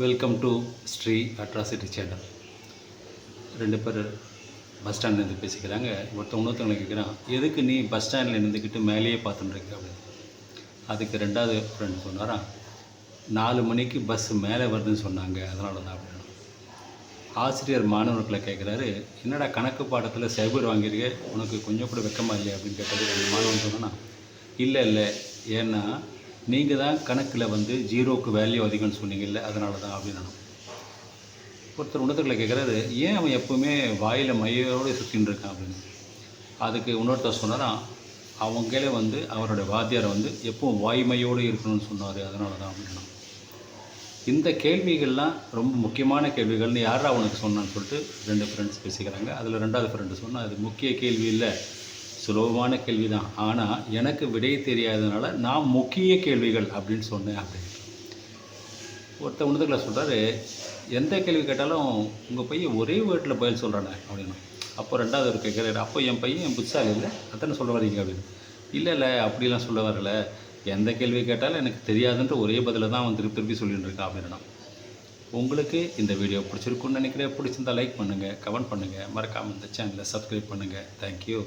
Welcome to Sri atrocity channel ரெண்டு பேர் bus ஸ்டாண்ட்லேருந்து பேசிக்கிறாங்க. ஒருத்தவங்க இன்னொருத்தவங்களை கேட்குறான் எதுக்கு நீ பஸ் ஸ்டாண்டில் இருந்துக்கிட்டு மேலேயே பார்த்துட்டுருக்க அப்படின்னு. அதுக்கு ரெண்டாவது ஃப்ரெண்ட் சொன்னாராம் நாலு மணிக்கு பஸ் மேலே வருதுன்னு சொன்னாங்க அதனால தான் அப்படின்னு. ஆசிரியர் மாணவர்களை கேட்குறாரு என்னடா கணக்கு பாடத்தில் சைபர் வாங்கியிருக்க? உனக்கு கொஞ்சம் கூட வெக்கமா இல்லையா? அப்படின்னு கேட்டது அந்த மாணவன் சொன்னா இல்லை இல்லை. ஏன்னா நீங்கள் தான் கணக்கில் வந்து ஜீரோக்கு வேல்யூ அதிகம்னு சொன்னீங்கல்ல அதனால தான் அப்படின்னு ஒருத்தர் உணர்த்துக்களை கேட்குறாரு ஏன் அவன் எப்போவுமே வாயில் மையோடு சுற்றின்னு இருக்கான்? அப்படின்னு. அதுக்கு இன்னொருத்தர் சொன்னாரா அவங்களே வந்து அவரோட வாத்தியார் வந்து எப்பவும் வாய்மையோடு இருக்கணும்னு சொன்னார் அதனால தான் அப்படின்னா இந்த கேள்விகள்லாம் ரொம்ப முக்கியமான கேள்விகள்னு யாரா அவனுக்கு சொன்னான்னு சொல்லிட்டு ரெண்டு ஃப்ரெண்ட்ஸ் பேசிக்கிறாங்க. அதில் ரெண்டாவது ஃப்ரெண்டு சொன்னால் அது முக்கிய கேள்வி இல்லை. சுலபமான கேள்வி தான் ஆனால் எனக்கு விடை தெரியாததுனால நான் முக்கிய கேள்விகள் அப்படின்னு சொன்னேன் அப்படின்னு. ஒருத்தர் உணர்ந்துக்களை சொல்கிறாரு எந்த கேள்வி கேட்டாலும் உங்கள் பையன் ஒரே வேர்ட்டில் பதில் சொல்கிறானே அப்படின்னு. அப்போ ரெண்டாவது ஒரு கேட்குறாரு அப்போ என் பையன் என் புத்தால் இல்லை? அத்தனை சொல்ல வரீங்க அப்படின்னு. இல்லை இல்லை அப்படிலாம் சொல்ல வரல. எந்த கேள்வி கேட்டாலும் எனக்கு தெரியாதுன்ற ஒரே பதிலை தான் அவன் திருப்பி திருப்பி சொல்லிட்டு இருக்கான் அப்படின்னா. உங்களுக்கு இந்த வீடியோ பிடிச்சிருக்குன்னு நினைக்கிறேன். பிடிச்சிருந்தா லைக் பண்ணுங்கள் கமெண்ட் பண்ணுங்கள் மறக்காமல் இந்த சேனலை சப்ஸ்கிரைப் பண்ணுங்கள் தேங்க்யூ